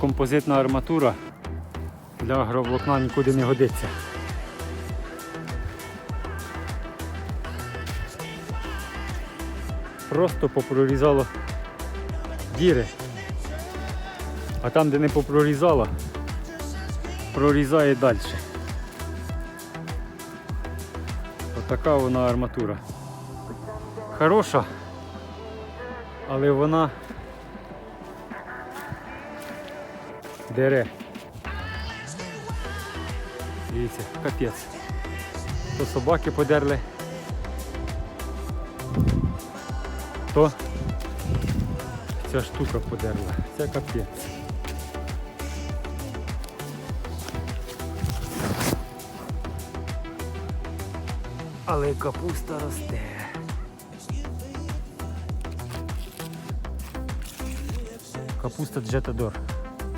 Композитна арматура для агроволокна нікуди не годиться. Просто попрорізало діри. А там, де не попрорізало, прорізає далі. Отака вона арматура. Хороша, але вона дере. Дивіться, капець. То собаки подерли. То ця штука подерла. Це капець. Але капуста росте. Капуста Джетадор.